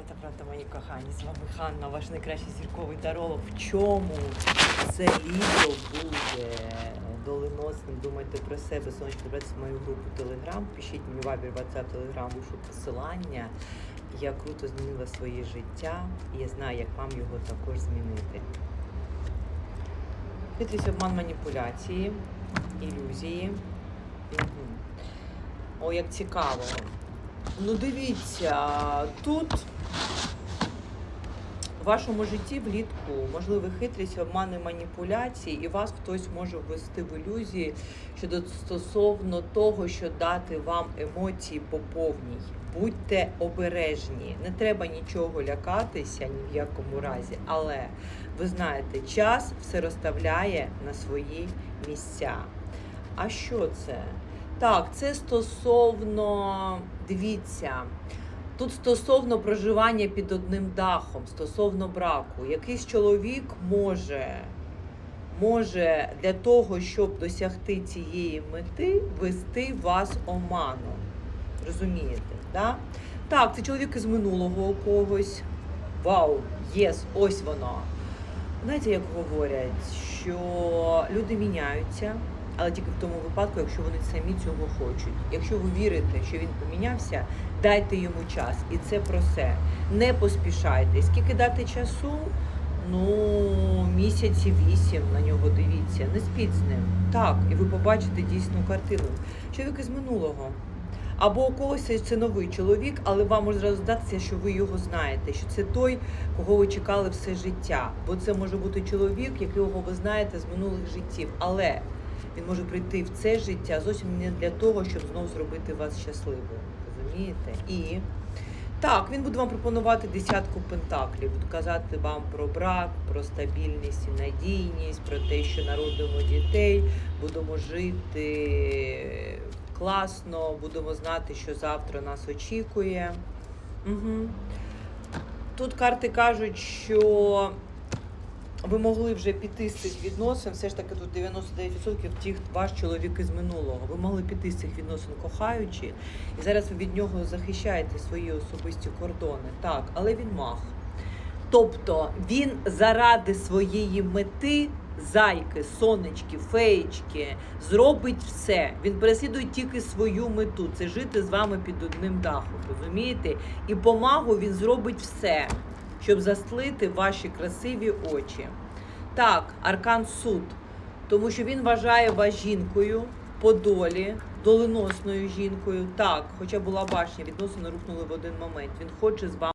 Таланта правда, мої кохані. З вами Ханна, ваш найкращий зірковий таролог. В чому це літо буде доленосним? Думайте про себе. Сонечко, брати в мою групу Телеграм. Пишіть мені вайбер, WhatsApp, Телеграм, вишу посилання. Я круто змінила своє життя і я знаю, як вам його також змінити. Хитрість, обман, маніпуляції, ілюзії. О, як цікаво. Ну, дивіться, тут вашому житті влітку можливі хитрість, обмани, маніпуляції, і вас хтось може ввести в ілюзії щодо стосовно того, що дати вам емоції по повній. Будьте обережні, не треба нічого лякатися ні в якому разі, але ви знаєте, час все розставляє на свої місця. А що це? Так, це стосовно, дивіться, тут стосовно проживання під одним дахом, стосовно браку. Якийсь чоловік може, може для того, щоб досягти цієї мети, вести вас оманом. Розумієте? Да? Так, це чоловік із минулого когось. Вау, єс, ось воно. Знаєте, як говорять, що люди міняються, але тільки в тому випадку, якщо вони самі цього хочуть. Якщо ви вірите, що він помінявся, дайте йому час. І це про все. Не поспішайте. Скільки дати часу? Ну, місяці вісім на нього дивіться. Не спіть з ним. Так, і ви побачите дійсну картину. Чоловік із минулого. Або у когось це новий чоловік, але вам може зразу здатися, що ви його знаєте, що це той, кого ви чекали все життя. Бо це може бути чоловік, якого ви знаєте з минулих життів. Але він може прийти в це життя зовсім не для того, щоб знову зробити вас щасливою. Розумієте? І так, він буде вам пропонувати десятку пентаклів, буде казати вам про брак, про стабільність і надійність, про те, що народимо дітей, будемо жити класно, будемо знати, що завтра нас очікує. Угу. Тут карти кажуть, що ви могли вже піти з цих відносин, все ж таки тут 99% ті, ваш чоловік із минулого. Ви могли піти з цих відносин кохаючи, і зараз ви від нього захищаєте свої особисті кордони. Так, але він мах. Тобто він заради своєї мети, зайки, сонечки, феєчки, зробить все. Він переслідує тільки свою мету це жити з вами під одним дахом. Розумієте? І помагу він зробить все, щоб застлити ваші красиві очі. Так, аркан суд, тому що він вважає вас жінкою по долі, доленосною жінкою. Так, хоча була башня, відносини рухнули в один момент. Він хоче з вами.